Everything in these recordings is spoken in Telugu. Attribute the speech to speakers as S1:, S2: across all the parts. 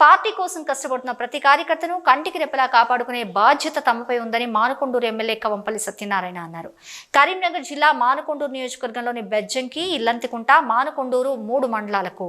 S1: పార్టీ కోసం కష్టపడుతున్న ప్రతి కార్యకర్తను కంటికి రెప్పలా కాపాడుకునే బాధ్యత తమపై ఉందని మానకొండూరు ఎమ్మెల్యే కవంపల్లి సత్యనారాయణ అన్నారు. కరీంనగర్ జిల్లా మానకొండూరు నియోజకవర్గంలోని బెజ్జంకి ఇల్లంతికుంట మానకొండూరు మూడు మండలాలకు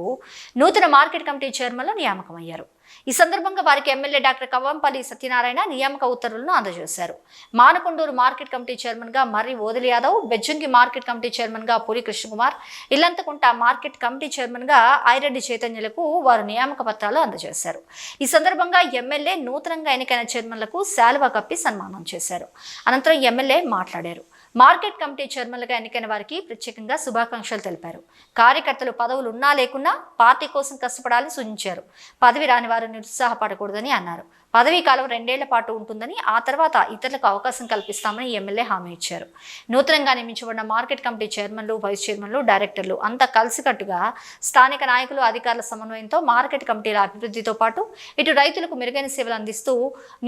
S1: నూతన మార్కెట్ కమిటీ చైర్మన్లు నియామకమయ్యారు. ఈ సందర్భంగా వారికి ఎమ్మెల్యే డాక్టర్ కవంపల్లి సత్యనారాయణ నియామక ఉత్తర్వులను అందజేశారు. మానకొండూరు మార్కెట్ కమిటీ చైర్మన్గా మర్రి ఓదిలి యాదవ్ బెజ్జంకి మార్కెట్ కమిటీ చైర్మన్గా పురి కృష్ణకుమార్ ఇల్లంతకుంట మార్కెట్ కమిటీ చైర్మన్గా ఐరెడ్డి చైతన్యులకు వారు నియామక పత్రాలు అందజేశారు. ఈ సందర్భంగా ఎమ్మెల్యే నూతనంగా ఎన్నికైన చైర్మన్లకు శాలువా కప్పి సన్మానం చేశారు. అనంతరం ఎమ్మెల్యే మాట్లాడారు. మార్కెట్ కమిటీ చైర్మన్లుగా ఎన్నికైన వారికి ప్రత్యేకంగా శుభాకాంక్షలు తెలిపారు. కార్యకర్తలు పదవులు ఉన్నా లేకున్నా పార్టీ కోసం కష్టపడాలని సూచించారు. పదవి రాని వారు నిరుత్సాహపడకూడదని అన్నారు. పదవీ కాలం రెండేళ్ళ పాటు ఉంటుందని ఆ తర్వాత ఇతరులకు అవకాశం కల్పిస్తామని ఎమ్మెల్యే హామీ ఇచ్చారు. నూతనంగా నియమించబడిన మార్కెట్ కమిటీ చైర్మన్లు వైస్ చైర్మన్లు డైరెక్టర్లు అంతా కలిసికట్టుగా స్థానిక నాయకులు అధికారుల సమన్వయంతో మార్కెట్ కమిటీల అభివృద్ధితో పాటు ఇటు రైతులకు మెరుగైన సేవలు అందిస్తూ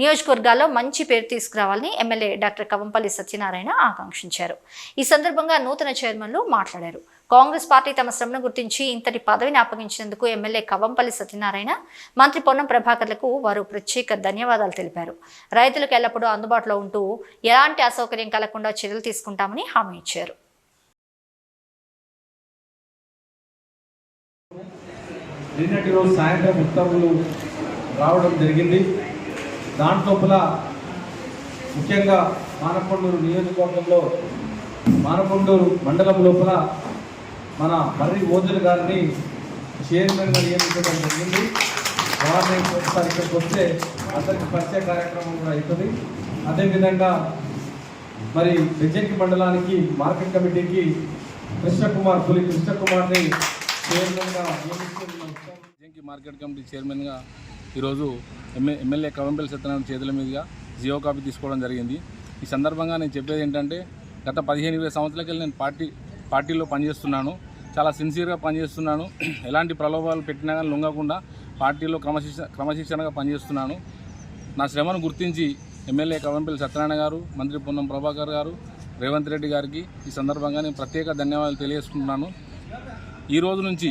S1: నియోజకవర్గాల్లో మంచి పేరు తీసుకురావాలని ఎమ్మెల్యే డాక్టర్ కవంపల్లి సత్యనారాయణ ఆకాంక్షించారు. ఈ సందర్భంగా నూతన చైర్మన్లు మాట్లాడారు. కాంగ్రెస్ పార్టీ తమ శ్రమను గుర్తించి ఇంతటి పదవిని అప్పగించినందుకు ఎమ్మెల్యే కవంపల్లి సత్యనారాయణ మంత్రి పొన్నం ప్రభాకర్లకు వారు ప్రత్యేక ధన్యవాదాలు తెలిపారు. రైతులకు ఎల్లప్పుడూ అందుబాటులో ఉంటూ ఎలాంటి అసౌకర్యం కలగకుండా చర్యలు తీసుకుంటామని హామీ ఇచ్చారు.
S2: నిన్నటి రోజు సాయంత్రం ఉత్తర్వులు రావడం జరిగింది. దాంట్లోపల ముఖ్యంగా మానకొండూరు నియోజకవర్గంలో మానకొండూరు మండలం లోపల మన మర్రి ఓజులు గారిని చైర్మన్గా నియమించడం జరిగింది. వారిని ఒకసారి ఇక్కడికి వస్తే అందరికి పరిచయ కార్యక్రమం కూడా అవుతుంది. అదేవిధంగా మరి బెజ్జంకి మండలానికి మార్కెట్ కమిటీకి కృష్ణకుమార్ పులి కృష్ణకుమార్ని చైర్మన్గా నియమిస్తున్నాం
S3: మార్కెట్ కమిటీ చైర్మన్గా ఈరోజు ఎమ్మె ఎమ్మెల్యే కవంపల్లి సత్యనారాయణ చేతుల మీదుగా జియో కాపీ తీసుకోవడం జరిగింది. ఈ సందర్భంగా నేను చెప్పేది ఏంటంటే గత పదిహేను ఇరవై సంవత్సరాలకి నేను పార్టీ పార్టీలో పనిచేస్తున్నాను. చాలా సిన్సియర్గా పనిచేస్తున్నాను. ఎలాంటి ప్రలోభాలు పెట్టినా కానీ లొంగకుండా పార్టీలో క్రమశిక్ష క్రమశిక్షణగా పనిచేస్తున్నాను. నా శ్రమను గుర్తించి ఎమ్మెల్యే కవంపల్లి సత్యనారాయణ గారు మంత్రి పొన్నం ప్రభాకర్ గారు రేవంత్ రెడ్డి గారికి ఈ సందర్భంగా నేను ప్రత్యేక ధన్యవాదాలు తెలియజేసుకుంటున్నాను. ఈ రోజు నుంచి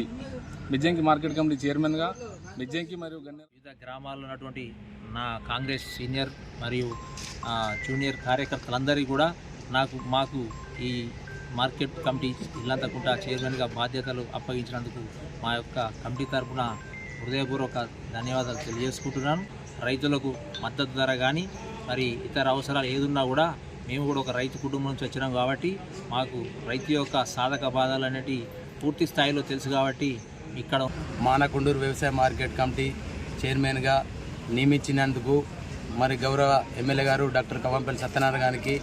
S3: బిజ్జంకి మార్కెట్ కమిటీ చైర్మన్గా బిజ్జంకి మరియు గన్నేరు
S4: వివిధ గ్రామాల్లో ఉన్నటువంటి నా కాంగ్రెస్ సీనియర్ మరియు జూనియర్ కార్యకర్తలందరికీ కూడా నాకు మాకు ఈ మార్కెట్ కమిటీ ఇల్లంతకుండా చైర్మన్గా బాధ్యతలు అప్పగించినందుకు మా యొక్క కమిటీ తరపున హృదయపూర్వక ధన్యవాదాలు తెలియజేసుకుంటున్నాను. రైతులకు మద్దతు ధర కానీ మరి ఇతర అవసరాలు ఏదున్నా కూడా మేము కూడా ఒక రైతు కుటుంబం నుంచి వచ్చినాం కాబట్టి మాకు రైతు యొక్క సాధక బాధలు అనేటి పూర్తి స్థాయిలో తెలుసు కాబట్టి ఇక్కడ
S5: మానకొండూరు వ్యవసాయ మార్కెట్ కమిటీ చైర్మన్గా నియమించినందుకు మరి గౌరవ ఎమ్మెల్యే గారు డాక్టర్ కవంపల్లి సత్యనారాయణ గారికి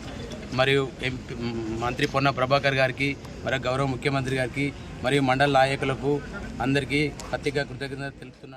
S5: మరియు ఎంపీ మంత్రి పొన్న ప్రభాకర్ గారికి మరియు గౌరవ ముఖ్యమంత్రి గారికి మరియు మండల నాయకులకు అందరికీ ప్రత్యేక కృతజ్ఞత తెలుపుతున్నాను.